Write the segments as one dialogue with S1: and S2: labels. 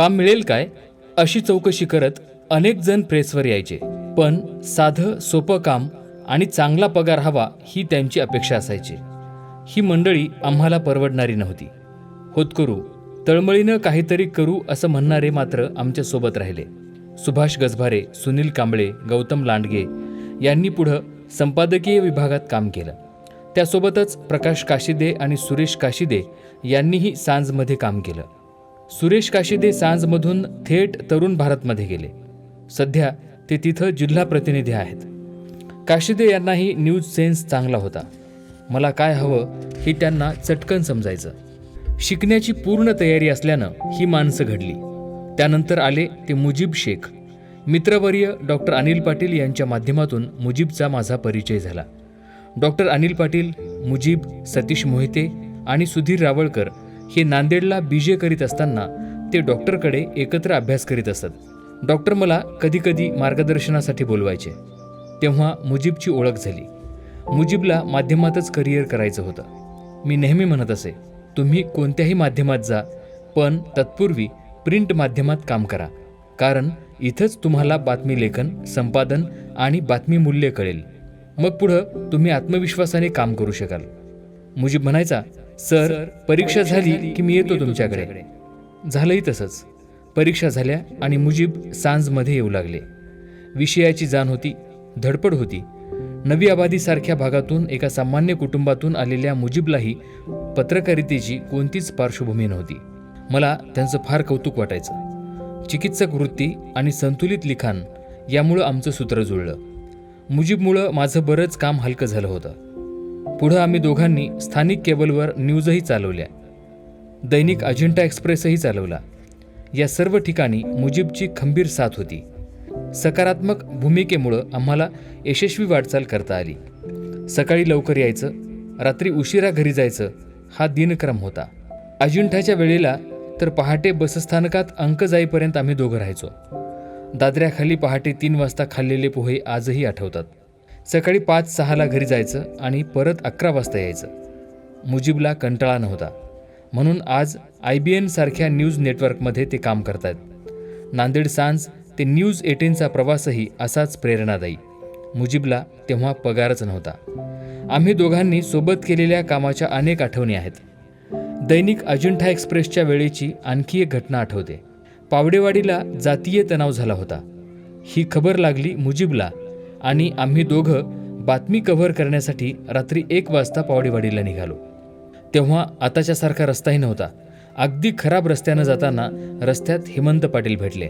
S1: काम मिळेल काय? अशी चौकशी करत अनेक जण प्रेसवर यायचे. पण साधं सोपं काम आणि चांगला पगार हवा ही त्यांची अपेक्षा असायची. ही मंडळी आम्हाला परवडणारी नव्हती. होतकरू तळमळीनं काहीतरी करू असं म्हणणारे मात्र आमच्यासोबत राहिले. सुभाष गजभारे सुनील कांबळे गौतम लांडगे यांनी पुढं संपादकीय विभागात काम केलं. त्यासोबतच प्रकाश काशिदे आणि सुरेश काशिदे यांनीही सांजमध्ये काम केलं. सुरेश काशिदे सांजमधून थेट तरुण भारतमध्ये गेले. सध्या ते तिथं जिल्हा प्रतिनिधी आहेत. काशिदे यांनाही न्यूज सेन्स चांगला होता. मला काय हवं हे त्यांना चटकन समजायचं. शिकण्याची पूर्ण तयारी असल्यानं ही माणसं घडली. त्यानंतर आले ते मुजीब शेख. मित्रवर्य डॉक्टर अनिल पाटील यांच्या माध्यमातून मुजीबचा माझा परिचय झाला. डॉक्टर अनिल पाटील मुजीब सतीश मोहिते आणि सुधीर रावळकर हे नांदेडला बी जे करीत असताना ते डॉक्टरकडे एकत्र अभ्यास करीत असत. डॉक्टर मला कधीकधी मार्गदर्शनासाठी बोलवायचे. तेव्हा मुजीबची ओळख झाली. मुजीबला माध्यमातच करिअर करायचं होतं. मी नेहमी म्हणत असे तुम्ही कोणत्याही माध्यमात जा पण तत्पूर्वी प्रिंट माध्यमात काम करा. कारण इथंच तुम्हाला बातमी लेखन संपादन आणि बातमी मूल्य कळेल. मग पुढं तुम्ही आत्मविश्वासाने काम करू शकाल. मुजीब म्हणायचा सर परीक्षा झाली की मी येतो तुमच्याकडे. झालंही तसंच. परीक्षा झाल्या आणि मुजीब सांजमध्ये येऊ लागले. विषयाची जाण होती धडपड होती. नवी आबादीसारख्या भागातून एका सामान्य कुटुंबातून आलेल्या मुजीबलाही पत्रकारितेची कोणतीच पार्श्वभूमी नव्हती. मला त्यांचं फार कौतुक वाटायचं. चिकित्सक वृत्ती आणि संतुलित लिखाण यामुळं आमचं सूत्र जुळलं. मुजीबमुळं माझं बरंच काम हलकं झालं होतं. पुढं आम्ही दोघांनी स्थानिक केबलवर न्यूजही चालवल्या. दैनिक अजिंठा एक्सप्रेसही चालवला. या सर्व ठिकाणी मुजीबची खंबीर साथ होती. सकारात्मक भूमिकेमुळं आम्हाला यशस्वी वाटचाल करता आली. सकाळी लवकर यायचं रात्री उशिरा घरी जायचं हा दिनक्रम होता. अजिंठाच्या वेळेला तर पहाटे बसस्थानकात अंक जाईपर्यंत आम्ही दोघं राहायचो. दादऱ्याखाली पहाटे तीन वाजता खाल्लेले पोहे आजही आठवतात. सकाळी पाच सहाला घरी जायचं आणि परत अकरा वाजता यायचं. मुजीबला कंटाळा नव्हता. म्हणून आज आय बी एनसारख्या न्यूज नेटवर्कमध्ये ते काम करतायत. नांदेड सांज ते न्यूज एटीनचा प्रवासही असाच प्रेरणादायी. मुजीबला तेव्हा पगारच नव्हता. आम्ही दोघांनी सोबत केलेल्या कामाच्या अनेक आठवणी आहेत. दैनिक अजिंठा एक्सप्रेसच्या वेळेची आणखी एक घटना आठवते. पावडेवाडीला जातीय तणाव झाला होता. ही खबर लागली मुजीबला आणि आम्ही दोघं बातमी कव्हर करण्यासाठी रात्री एक वाजता पावडेवाडीला निघालो. तेव्हा आताच्यासारखा रस्ताही नव्हता. अगदी खराब रस्त्यानं जाताना रस्त्यात हेमंत पाटील भेटले.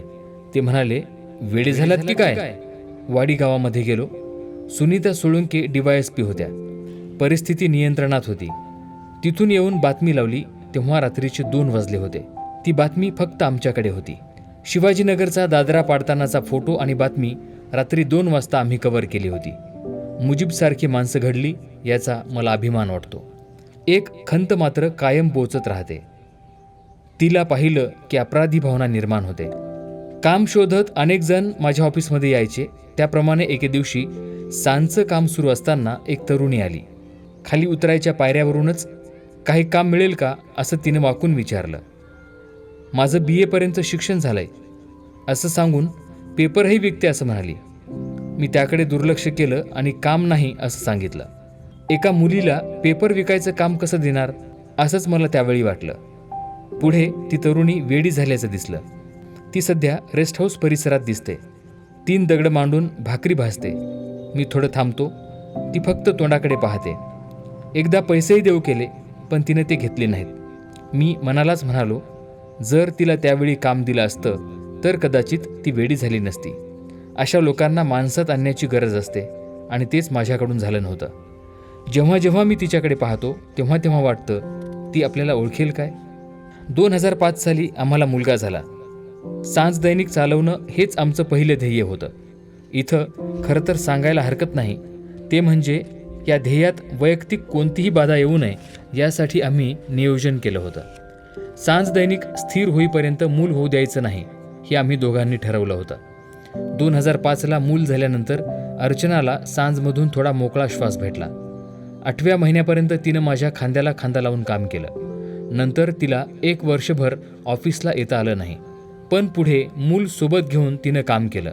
S1: ते म्हणाले वेळे झाल्यात की काय? वाडी गावामध्ये गेलो. सुनीता सोळुंके डीवायएसपी होत्या. परिस्थिती नियंत्रणात होती. तिथून येऊन बातमी लावली तेव्हा रात्रीचे दोन वाजले होते. ती बातमी फक्त आमच्याकडे होती. शिवाजीनगरचा दादरा पाडतानाचा फोटो आणि बातमी रात्री दोन वाजता आम्ही कव्हर केली होती. मुजीबसारखी माणसं घडली याचा मला अभिमान वाटतो. एक खंत मात्र कायम बोचत राहते. तिला पाहिलं की अपराधी भावना निर्माण होते. काम शोधत अनेक जण माझ्या ऑफिसमध्ये यायचे. त्याप्रमाणे एके दिवशी सांचं काम सुरू असताना एक तरुणी आली. खाली उतरायच्या पायऱ्यावरूनच काही काम मिळेल का असं तिने वाकून विचारलं. माझं बी एपर्यंत शिक्षण झालंय. असं सांगून पेपरही विकते असं म्हणाली. मी त्याकडे दुर्लक्ष केलं आणि काम नाही असं सांगितलं. एका मुलीला पेपर विकायचं काम कसं देणार असंच मला त्यावेळी वाटलं. पुढे ती तरुणी वेडी झाल्याचं दिसलं. ती सध्या रेस्ट हाऊस परिसरात दिसते. तीन दगड मांडून भाकरी भाजते. मी थोडं थांबतो. ती फक्त तोंडाकडे पाहते. एकदा पैसेही देऊ केले पण तिने ते घेतले नाहीत. मी मनालाच म्हणालो जर तिला त्यावेळी काम दिलं असतं तर कदाचित ती वेडी झाली नसती. अशा लोकांना माणसात आणण्याची गरज असते आणि तेच माझ्याकडून झालं नव्हतं. जेव्हा जेव्हा मी तिच्याकडे पाहतो तेव्हा तेव्हा वाटतं ती आपल्याला ओळखेल काय? दोन हजार पाच साली आम्हाला मुलगा झाला. सांज दैनिक चालवणं हेच आमचं पहिलं ध्येय होतं. इथं खरं तर सांगायला हरकत नाही. ते म्हणजे या ध्येयात वैयक्तिक कोणतीही बाधा येऊ नये यासाठी आम्ही नियोजन केलं होतं. सांज दैनिक स्थिर होईपर्यंत मूल होऊ द्यायचं नाही. हे आम्ही दोघांनी ठरवलं होतं. दोन हजार पाचला मूल झाल्यानंतर अर्चनाला सांजमधून थोडा मोकळा श्वास भेटला. आठव्या महिन्यापर्यंत तिनं माझ्या खांद्याला खांदा लावून काम केलं. नंतर तिला एक वर्षभर ऑफिसला येता आलं नाही. पण पुढे मूल सोबत घेऊन तिनं काम केलं.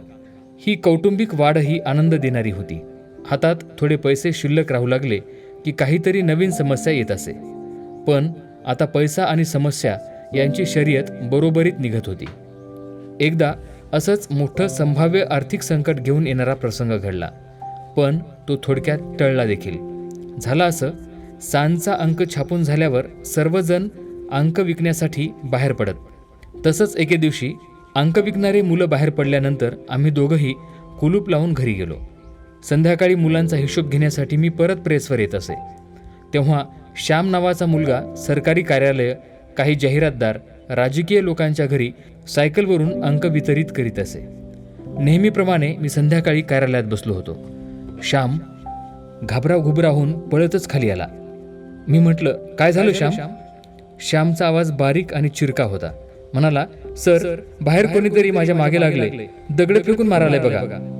S1: ही कौटुंबिक वाढही आनंद देणारी होती. हातात थोडे पैसे शिल्लक राहू लागले की काहीतरी नवीन समस्या येत असे. पण आता पैसा आणि समस्या यांची शर्यत बरोबरीत निघत होती. एकदा असंच मोठं संभाव्य आर्थिक संकट घेऊन येणारा प्रसंग घडला. पण तो थोडक्यात टळला देखील. झालं असं सांजचा अंक छापून झाल्यावर सर्वजण अंक विकण्यासाठी बाहेर पडत. तसंच एके दिवशी अंक विकणारे मुलं बाहेर पडल्यानंतर आम्ही दोघंही कुलूप लावून घरी गेलो. संध्याकाळी मुलांचा हिशोब घेण्यासाठी मी परत प्रेसवर येत असे. तेव्हा श्याम नावाचा मुलगा सरकारी कार्यालय काही जाहिरातदार राजकीय लोकांच्या घरी सायकलवरून अंक वितरित करीत असे. नेहमीप्रमाणे मी संध्याकाळी कार्यालयात बसलो होतो. श्याम घाबराव घुबराहून पळतच खाली आला. मी म्हटलं काय झालं श्याम? श्यामचा आवाज बारीक आणि चिरका होता. म्हणाला सर बाहेर कोणीतरी माझ्या मागे लागले. दगड फेकून मारायलाय बघा.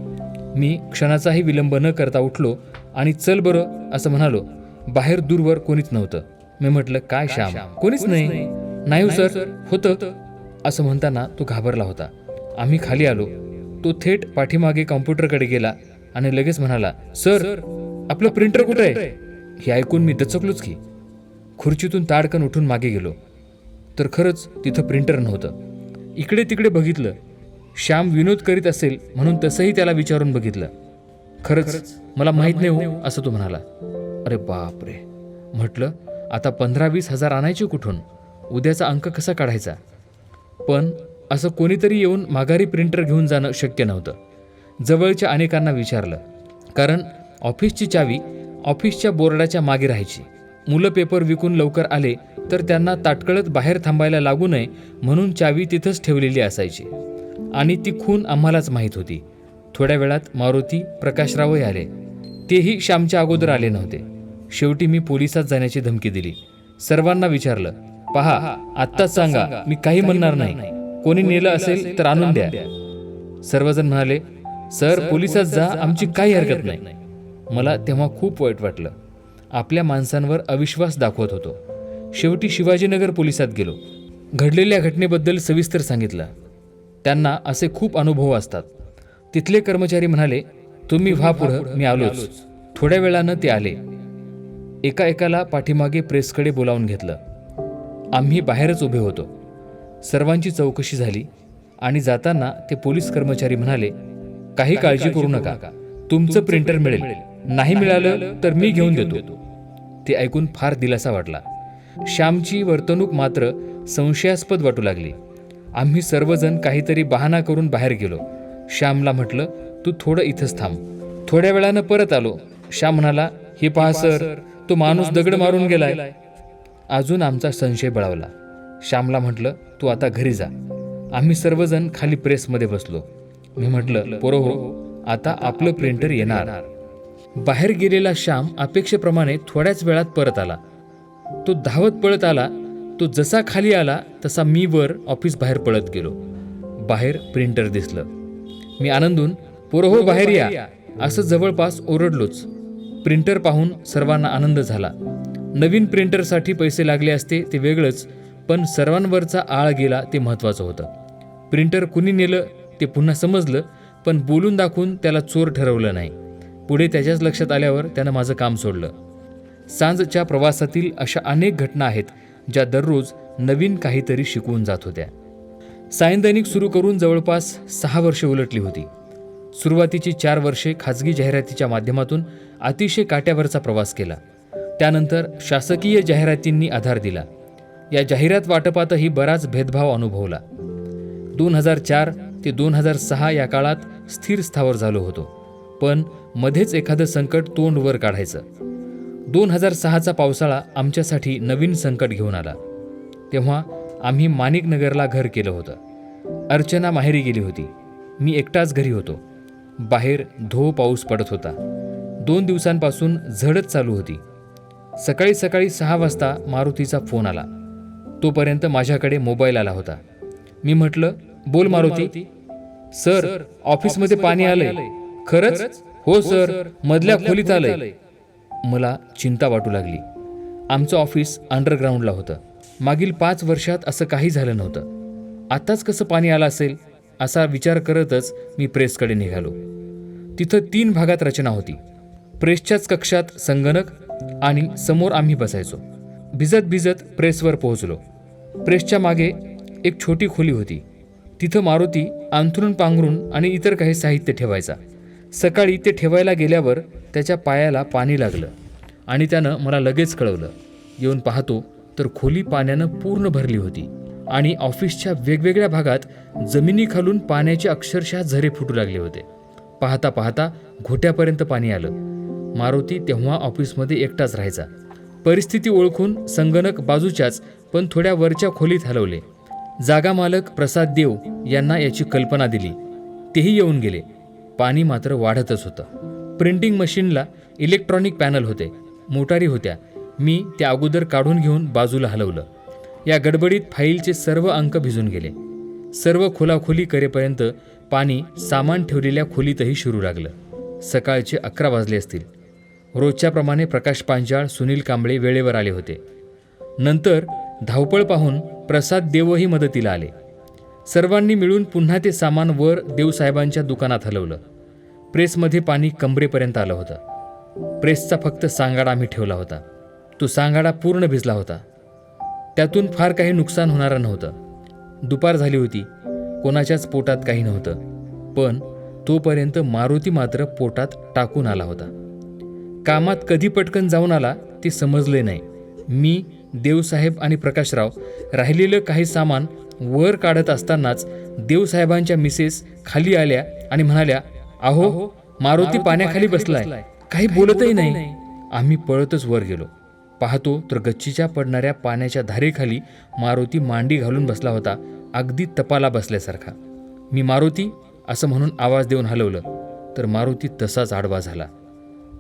S1: मी क्षणाचाही विलंब न करता उठलो आणि चल बरं असं म्हणालो. बाहेर दूरवर कोणीच नव्हतं. मी म्हटलं काय श्याम? कोणीच नाही. नाही हो, सर. होतं. असं म्हणताना तो घाबरला होता. आम्ही खाली आलो. तो थेट पाठीमागे कॉम्प्युटरकडे गेला आणि लगेच म्हणाला सर आपलं प्रिंटर कुठं आहे? हे ऐकून मी दचकलोच की. खुर्चीतून ताडकन उठून मागे गेलो. तर खरंच तिथं प्रिंटर नव्हतं. इकडे तिकडे बघितलं. श्याम विनोद करीत असेल म्हणून तसंही त्याला विचारून बघितलं. खरंच मला माहीत नाही हो. असं तो म्हणाला. अरे बापरे. म्हटलं आता पंधरा वीस हजार आणायचे कुठून? उद्याचा अंक कसा काढायचा? पण असं कोणीतरी येऊन माघारी प्रिंटर घेऊन जाणं शक्य नव्हतं. जवळच्या अनेकांना विचारलं. कारण ऑफिसची चावी ऑफिसच्या बोर्डाच्या मागे राहायची. मुलं पेपर विकून लवकर आले तर त्यांना ताटकळत बाहेर थांबायला लागू नये म्हणून चावी तिथंच ठेवलेली असायची. आणि ती खून आम्हालाच माहीत होती. थोड्या वेळात मारुती प्रकाशरावही आले. तेही श्यामच्या अगोदर आले नव्हते. शेवटी मी पोलिसात जाण्याची धमकी दिली. सर्वांना विचारलं पहा आत्ताच सांगा मी काही म्हणणार नाही. कोणी नेलं असेल तर आणून द्या. सर्वजण म्हणाले सर पोलिसात जा आमची काही हरकत नाही. मला तेव्हा खूप वाईट वाटलं. आपल्या माणसांवर अविश्वास दाखवत होतो. शेवटी शिवाजीनगर पोलिसात गेलो. घडलेल्या घटनेबद्दल सविस्तर सांगितलं. त्यांना असे खूप अनुभव असतात. तिथले कर्मचारी म्हणाले तुम्ही व्हा पुढं मी आलोच. थोड्या वेळानं ते आले. एका एकाला पाठीमागे प्रेसकडे बोलावून घेतलं. आम्ही बाहेरच उभे होतो. सर्वांची चौकशी झाली आणि जाताना ते पोलीस कर्मचारी म्हणाले काही काळजी करू नका. तुमचं प्रिंटर मिळेल. नाही मिळालं तर मी घेऊन देतो. ते ऐकून फार दिलासा वाटला. श्यामची वर्तणूक मात्र संशयास्पद वाटू लागली. आम्ही सर्वजण काहीतरी बहाणा करून बाहेर गेलो. श्यामला म्हटलं तू थोडं इथंच थांब. थोड्या वेळानं परत आलो. श्याम म्हणाला हे पहा सर. तो माणूस दगड मारून गेलाय. अजून आमचा संशय बळावला. श्यामला म्हटलं तू आता घरी जा. आम्ही सर्वजण खाली प्रेसमध्ये बसलो. मी म्हटलं पोरो हो आता आपलं प्रिंटर येणार. बाहेर गेलेला श्याम अपेक्षेप्रमाणे थोड्याच वेळात परत आला. तो धावत पळत आला. तो जसा खाली आला तसा मी वर ऑफिस बाहेर पळत गेलो. बाहेर प्रिंटर दिसलं. मी आनंदून पोरो हो बाहेर या. असं जवळपास ओरडलोच. प्रिंटर पाहून सर्वांना आनंद झाला. नवीन प्रिंटरसाठी पैसे लागले असते ते वेगळंच पण सर्वांवरचा आळ गेला ते महत्त्वाचं होतं. प्रिंटर कुणी नेलं ते पुन्हा समजलं पण बोलून दाखवून त्याला चोर ठरवलं नाही. पुढे त्याच्याच लक्षात आल्यावर त्यानं माझं काम सोडलं. सांजच्या प्रवासातील अशा अनेक घटना आहेत ज्या दररोज नवीन काहीतरी शिकवून जात होत्या. सायंदैनिक सुरू करून जवळपास सहा वर्षे उलटली होती. सुरुवातीची चार वर्षे खाजगी जाहिरातीच्या माध्यमातून अतिशय काट्यावरचा प्रवास केला. त्यानंतर शासकीय जाहिरातींनी आधार दिला. या जाहिरात वाटपातही बराच भेदभाव अनुभवला. दोन हजार चार ते दोन हजार सहा या काळात स्थिर स्थावर झालो होतो. पण मध्येच एखादं संकट तोंडवर काढायचं. दोन हजार सहाचा पावसाळा आमच्यासाठी नवीन संकट घेऊन आला. तेव्हा आम्ही माणिकनगरला घर केलं होतं. अर्चना माहेरी गेली होती. मी एकटाच घरी होतो. बाहेर धो पाऊस पडत होता. दोन दिवसांपासून झडत चालू होती. सकाळी सकाळी सहा वाजता मारुतीचा फोन आला. तोपर्यंत माझ्याकडे मोबाईल आला होता. मी म्हटलं बोल मारुती. सर ऑफिसमध्ये पाणी आलंय. खरंच? हो सर मधल्या खोलीत आलंय. मला चिंता वाटू लागली. आमचं ऑफिस अंडरग्राऊंडला होतं. मागील पाच वर्षात असं काही झालं नव्हतं. आत्ताच कसं पाणी आलं असेल असा विचार करतच मी प्रेसकडे निघालो. तिथं तीन भागात रचना होती. प्रेसच्याच कक्षात संगणक आणि समोर आम्ही बसायचो. भिजत भिजत प्रेसवर पोहोचलो. प्रेसच्या मागे एक छोटी खोली होती. तिथं मारुती अंथरून पांघरून आणि इतर काही साहित्य ठेवायचा. सकाळी ते ठेवायला गेल्यावर त्याच्या पायाला पाणी लागलं आणि त्यानं मला लगेच कळवलं. येऊन पाहतो तर खोली पाण्यानं पूर्ण भरली होती आणि ऑफिसच्या वेगवेगळ्या भागात जमिनीखालून पाण्याचे अक्षरशः झरे फुटू लागले होते. पाहता पाहता घोट्यापर्यंत पाणी आलं. मारुती तेव्हा ऑफिसमध्ये एकटाच राहायचा. परिस्थिती ओळखून संगणक बाजूच्याच पण थोड्या वरच्या खोलीत हलवले. जागा मालक प्रसाद देव यांना याची कल्पना दिली. तेही येऊन गेले. पाणी मात्र वाढतच होतं. प्रिंटिंग मशीनला इलेक्ट्रॉनिक पॅनल होते. मोटारी होत्या. मी त्या अगोदर काढून घेऊन बाजूला हलवलं. या गडबडीत फाईलचे सर्व अंक भिजून गेले. सर्व खोलाखोली करेपर्यंत पाणी सामान ठेवलेल्या खोलीतही शिरू लागलं. सकाळचे अकरा वाजले असतील. रोजच्याप्रमाणे प्रकाश पांचाळ सुनील कांबळे वेळेवर आले होते. नंतर धावपळ पाहून प्रसाद देवही मदतीला आले. सर्वांनी मिळून पुन्हा ते सामान वर देवसाहेबांच्या दुकानात हलवलं. प्रेसमध्ये पाणी कमरेपर्यंत आलं होतं. प्रेसचा फक्त सांगाडा आम्ही ठेवला होता. तो सांगाडा पूर्ण भिजला होता. त्यातून फार काही नुकसान होणारं नव्हतं. दुपार झाली होती. कोणाच्याच पोटात काही नव्हतं. पण तोपर्यंत मारुती मात्र पोटात टाकून आला होता. कामात कधी पटकन जाऊन आला ते समजले नाही. मी देवसाहेब आणि प्रकाशराव राहिलेलं काही सामान वर काढत असतानाच देवसाहेबांच्या मिसेस खाली आल्या आणि म्हणाल्या अहो मारुती पाण्याखाली बसलाय. काही बोलतही नाही. आम्ही पळतच वर गेलो. पाहतो तर गच्चीच्या पडणाऱ्या पाण्याच्या धारेखाली मारुती मांडी घालून बसला होता अगदी तपाला बसल्यासारखा. मी मारुती असं म्हणून आवाज देऊन हलवलं. तर मारुती तसाच आडवा झाला.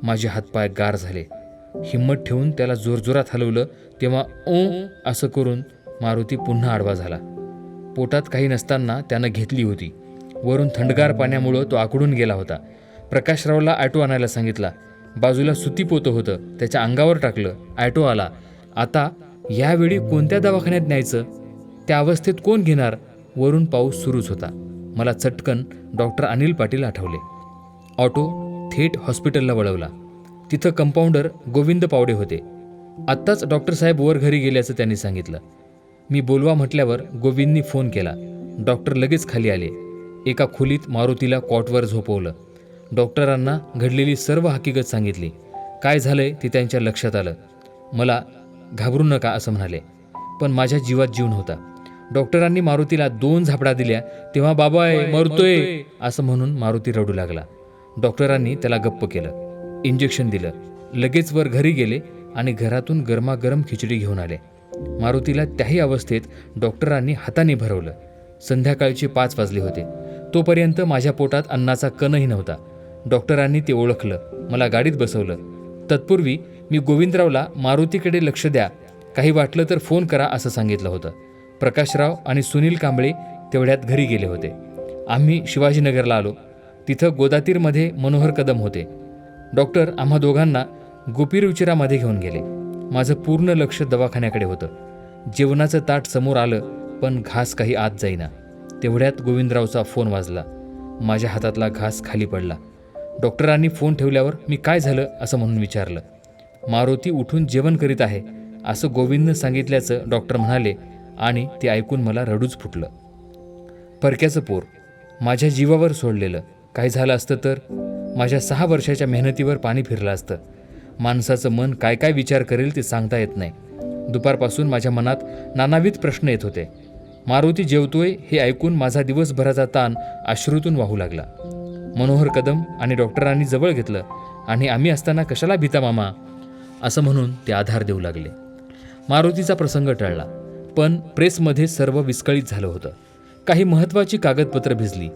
S1: माझे हातपाय गार झाले. हिंमत ठेवून त्याला जोरजोरात हलवलं तेव्हा ओ असं करून मारुती पुन्हा आडवा झाला. पोटात काही नसताना त्यानं घेतली होती. वरून थंडगार पाण्यामुळं तो आकडून गेला होता. प्रकाशरावला ॲटो आणायला सांगितला. बाजूला सुती पोतं होतं. त्याच्या अंगावर टाकलं. ॲटो आला. आता यावेळी कोणत्या दवाखान्यात न्यायचं? त्या अवस्थेत कोण घेणार? वरून पाऊस सुरूच होता. मला चटकन डॉक्टर अनिल पाटील आठवले. ऑटो थेट हॉस्पिटलला वळवला. तिथं कंपाऊंडर गोविंद पावडे होते. आत्ताच डॉक्टर साहेब वर घरी गेल्याचं त्यांनी सांगितलं. मी बोलवा म्हटल्यावर गोविंदनी फोन केला. डॉक्टर लगेच खाली आले. एका खोलीत मारुतीला कॉटवर झोपवलं. डॉक्टरांना घडलेली सर्व हकीकत सांगितली. काय झालंय ते त्यांच्या लक्षात आलं. मला घाबरू नका असं म्हणाले. पण माझ्या जीवात जीव नव्हता. डॉक्टरांनी मारुतीला दोन झापडा दिल्या तेव्हा बाबाय मरतोय. असं म्हणून मारुती रडू लागला. डॉक्टरांनी त्याला गप्प केलं इंजेक्शन दिलं लगेच वर घरी गेले आणि घरातून गरमागरम खिचडी घेऊन आले. मारुतीला त्याही अवस्थेत डॉक्टरांनी हाताने भरवलं. संध्याकाळचे पाच वाजले होते. तोपर्यंत माझ्या पोटात अन्नाचा कणही नव्हता. डॉक्टरांनी ते ओळखलं मला गाडीत बसवलं. तत्पूर्वी मी गोविंदरावला मारुतीकडे लक्ष द्या काही वाटलं तर फोन करा असं सांगितलं होतं. प्रकाशराव आणि सुनील कांबळे तेवढ्यात घरी गेले होते. आम्ही शिवाजीनगरला आलो. तिथं गोदातीरमध्ये मनोहर कदम होते. डॉक्टर आम्हा दोघांना गोपीरुचिरामध्ये घेऊन गेले. माझं पूर्ण लक्ष दवाखान्याकडे होतं. जेवणाचं ताट समोर आलं पण घास काही आत जाईना. तेवढ्यात गोविंदरावचा फोन वाजला. माझ्या हातातला घास खाली पडला. डॉक्टरांनी फोन ठेवल्यावर मी काय झालं असं म्हणून विचारलं. मारुती उठून जेवण करीत आहे असं गोविंदनं सांगितल्याचं डॉक्टर म्हणाले आणि ते ऐकून मला रडूच फुटलं. परक्याचं पोर माझ्या जीवावर सोडलेलं. काही झालं असतं तर? माझ्या सहा वर्षाच्या मेहनतीवर पाणी फिरलं असतं. माणसाचं मन काय काय विचार करेल ते सांगता येत नाही. दुपारपासून माझ्या मनात नानाविध प्रश्न येत होते. मारुती जेवतोय हे ऐकून माझा दिवसभराचा ताण अश्रूतून वाहू लागला. मनोहर कदम आणि डॉक्टरांनी जवळ घेतलं आणि आम्ही असताना कशाला भीता मामा? असं म्हणून ते आधार देऊ लागले. मारुतीचा प्रसंग टळला. पण प्रेसमध्ये सर्व विस्कळीत झालं होतं. काही महत्त्वाची कागदपत्रं भिजली.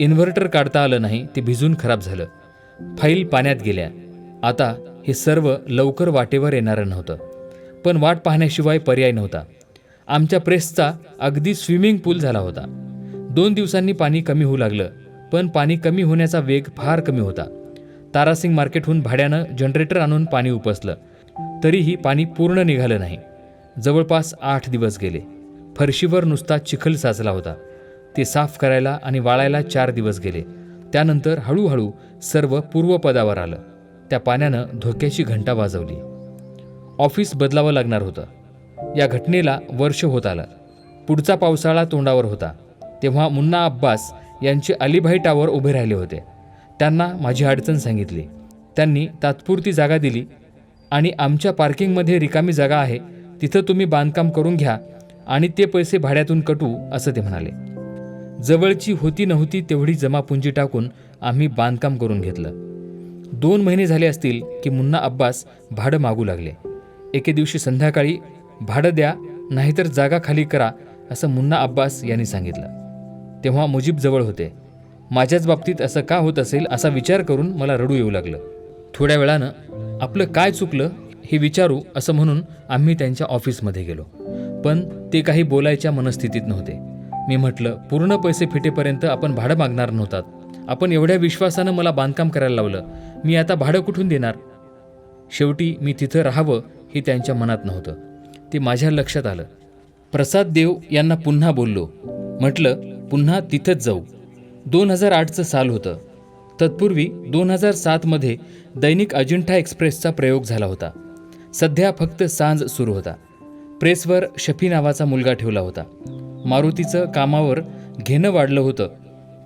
S1: इन्व्हर्टर काढता आलं नाही ते भिजून खराब झालं. फाईल पाण्यात गेल्या. आता हे सर्व लवकर वाटेवर येणारं नव्हतं. पण वाट पाहण्याशिवाय पर्याय नव्हता. आमच्या प्रेसचा अगदी स्विमिंग पूल झाला होता. दोन दिवसांनी पाणी कमी होऊ लागलं पण पाणी कमी होण्याचा वेग फार कमी होता. तारासिंग मार्केटहून भाड्यानं जनरेटर आणून पाणी उपसलं. तरीही पाणी पूर्ण निघालं नाही. जवळपास आठ दिवस गेले. फरशीवर नुसता चिखल साचला होता. ते साफ करायला आणि वाळायला चार दिवस गेले. त्यानंतर हळूहळू सर्व पूर्वपदावर आलं. त्या पाण्यानं धोक्याची घंटा वाजवली. ऑफिस बदलावं लागणार होतं. या घटनेला वर्ष होत आलं. पुढचा पावसाळा तोंडावर होता. तेव्हा मुन्ना अब्बास यांचे अलिभाई टावर उभे राहिले होते. त्यांना माझी अडचण सांगितली. त्यांनी तात्पुरती जागा दिली. आणि आमच्या पार्किंगमध्ये रिकामी जागा आहे. तिथं तुम्ही बांधकाम करून घ्या आणि ते पैसे भाड्यातून कटू असं ते म्हणाले. जवळची होती नव्हती तेवढी जमापुंजी टाकून आम्ही बांधकाम करून घेतलं. दोन महिने झाले असतील की मुन्ना अब्बास भाडं मागू लागले. एके दिवशी संध्याकाळी भाडं द्या नाहीतर जागा खाली करा असं मुन्ना अब्बास यांनी सांगितलं. तेव्हा मुजीब जवळ होते. माझ्याच बाबतीत असं का होत असेल असा विचार करून मला रडू येऊ लागलं. थोड्या वेळानं आपलं काय चुकलं हे विचारू असं म्हणून आम्ही त्यांच्या ऑफिसमध्ये गेलो. पण ते काही बोलायच्या मनस्थितीत नव्हते. मी म्हटलं पूर्ण पैसे फिटेपर्यंत आपण भाडं मागणार नव्हतात. आपण एवढ्या विश्वासानं मला बांधकाम करायला लावलं. मी आता भाडं कुठून देणार? शेवटी मी तिथं राहावं हे त्यांच्या मनात नव्हतं. ते माझ्या लक्षात आलं. प्रसाद देव यांना पुन्हा बोललो. म्हटलं पुन्हा तिथंच जाऊ. दोन हजार आठचं साल होतं. तत्पूर्वी दोन हजार सातमध्ये दैनिक अजिंठा एक्सप्रेसचा प्रयोग झाला होता. सध्या फक्त सांज सुरू होता. प्रेसवर शफी नावाचा मुलगा ठेवला होता. मारुतीचं कामावर घेणं वाढलं होतं.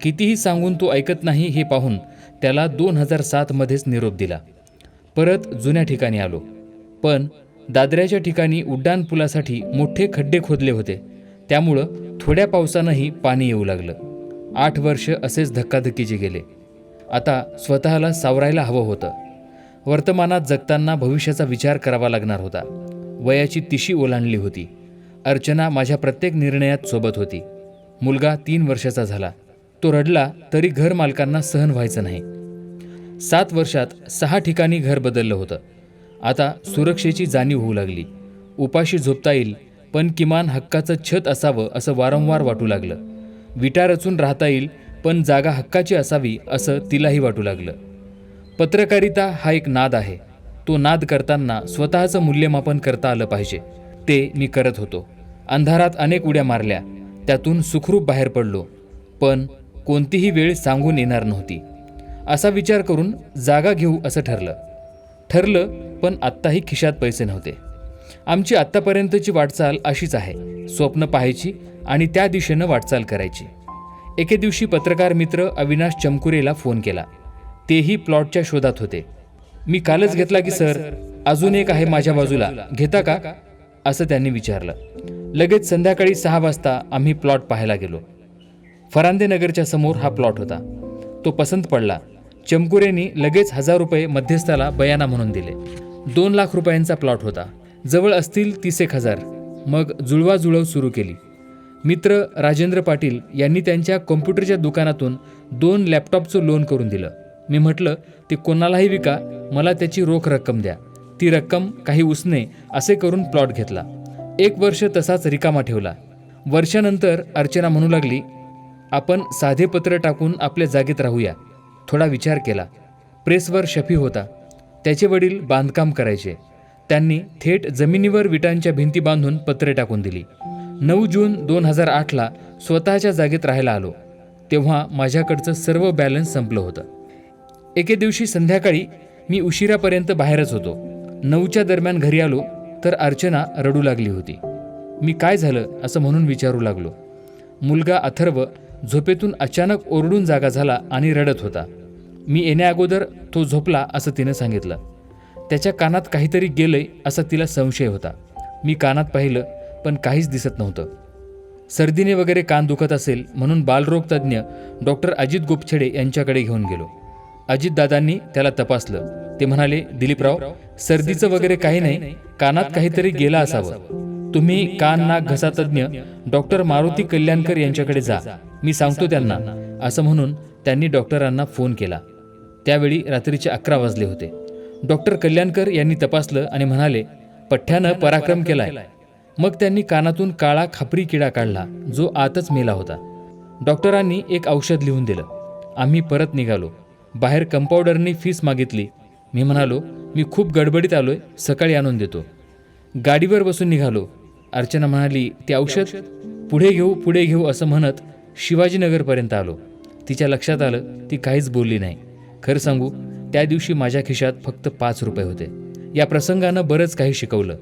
S1: कितीही सांगून तो ऐकत नाही हे पाहून त्याला दोन हजार सातमध्येच निरोप दिला. परत जुन्या ठिकाणी आलो. पण दादऱ्याच्या ठिकाणी उड्डाणपुलासाठी मोठे खड्डे खोदले होते. त्यामुळं थोड्या पावसानंही पाणी येऊ लागलं. आठ वर्ष असेच धक्काधक्कीचे गेले. आता स्वतःला सावरायला हवं होतं. वर्तमानात जगताना भविष्याचा विचार करावा लागणार होता. वयाची तिशी ओलांडली होती. अर्चना माझ्या प्रत्येक निर्णयात सोबत होती. मुलगा तीन वर्षाचा झाला. तो रडला तरी घर मालकांना सहन व्हायचं नाही. सात वर्षात सहा ठिकाणी घर बदललं होतं. आता सुरक्षेची जाणीव होऊ लागली. उपाशी झोपता येईल पण किमान हक्काचं छत असावं असं वारंवार वाटू लागलं. विटा रचून राहता येईल पण जागा हक्काची असावी असं तिलाही वाटू लागलं. पत्रकारिता हा एक नाद आहे. तो नाद करताना स्वतःचं मूल्यमापन करता आलं पाहिजे. ते मी करत होतो. अंधारात अनेक उड्या मारल्या. त्यातून सुखरूप बाहेर पडलो. पण कोणतीही वेळ सांगून येणार नव्हती. असा विचार करून जागा घेऊ असं ठरलं. ठरलं पण आत्ताही खिशात पैसे नव्हते. आमची आत्तापर्यंतची वाटचाल अशीच आहे. स्वप्न पाहायची आणि त्या दिशेनं वाटचाल करायची. एके दिवशी पत्रकार मित्र अविनाश चमकुरेला फोन केला. तेही प्लॉटच्या शोधात होते. मी कालच घेतला की सर अजून एक आहे माझ्या बाजूला. घेता का? असं त्यांनी विचारलं. लगेच संध्याकाळी सहा वाजता आम्ही प्लॉट पाहायला गेलो. फरांदे नगरच्या समोर हा प्लॉट होता. तो पसंत पडला. चमकुरेंनी लगेच हजार रुपये मध्यस्थाला बयाना म्हणून दिले. दोन लाख रुपयांचा प्लॉट होता. जवळ असतील तीस एक हजार. मग जुळवाजुळव सुरू केली. मित्र राजेंद्र पाटील यांनी त्यांच्या कॉम्प्युटरच्या दुकानातून दोन लॅपटॉपचं लोन करून दिलं. मी म्हटलं ते कोणालाही विका मला त्याची रोख रक्कम द्या. ती रक्कम काही उसने असे करून प्लॉट घेतला. एक वर्ष तसाच रिकामा ठेवला. वर्षानंतर अर्चना म्हणू लागली आपण साधे पत्र टाकून आपल्या जागेत राहूया. थोडा विचार केला. प्रेसवर शफी होता. त्याचे वडील बांधकाम करायचे. त्यांनी थेट जमिनीवर विटांच्या भिंती बांधून पत्रे टाकून दिली. नऊ जून दोन हजार आठला स्वतःच्या जागेत राहायला आलो. तेव्हा माझ्याकडचं सर्व बॅलन्स संपलं होतं. एके दिवशी संध्याकाळी मी उशिरापर्यंत बाहेरच होतो. नऊच्या दरम्यान घरी आलो तर अर्चना रडू लागली होती. मी काय झालं असं म्हणून विचारू लागलो. मुलगा अथर्व झोपेतून अचानक ओरडून जागा झाला आणि रडत होता. मी येण्याअगोदर तो झोपला असं तिनं सांगितलं. त्याच्या कानात काहीतरी गेलंय असा तिला संशय होता. मी कानात पाहिलं पण काहीच दिसत नव्हतं. सर्दीने वगैरे कान दुखत असेल म्हणून बालरोगतज्ज्ञ डॉक्टर अजित गोपछेडे यांच्याकडे घेऊन गेलो. अजितदादांनी त्याला तपासलं. ते म्हणाले दिलीपराव सर्दीचं वगैरे काही नाही. कानात काहीतरी गेला असावं. तुम्ही कान नाक घसा तज्ज्ञ डॉक्टर मारुती कल्याणकर यांच्याकडे जा. मी सांगतो त्यांना. असं म्हणून त्यांनी डॉक्टरांना फोन केला. त्यावेळी रात्रीचे अकरा वाजले होते. डॉक्टर कल्याणकर यांनी तपासलं आणि म्हणाले पठ्ठ्यानं पराक्रम केलाय. मग त्यांनी कानातून काळा खापरी किडा काढला जो आतच मेला होता. डॉक्टरांनी एक औषध लिहून दिलं. आम्ही परत निघालो. बाहेर कंपाऊंडरनी फीस मागितली. मी म्हणालो मी खूप गडबडीत आलोय सकाळी आणून देतो. गाडीवर बसून निघालो. अर्चना म्हणाली ते औषध? पुढे घेऊ पुढे घेऊ असं म्हणत शिवाजीनगरपर्यंत आलो. तिच्या लक्षात आलं ती काहीच बोलली नाही. खरं सांगू त्या दिवशी माझ्या खिशात फक्त पाच रुपये होते. या प्रसंगानं बरंच काही शिकवलं.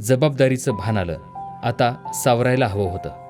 S1: जबाबदारीचं भान आलं. आता सावरायला हवं होतं.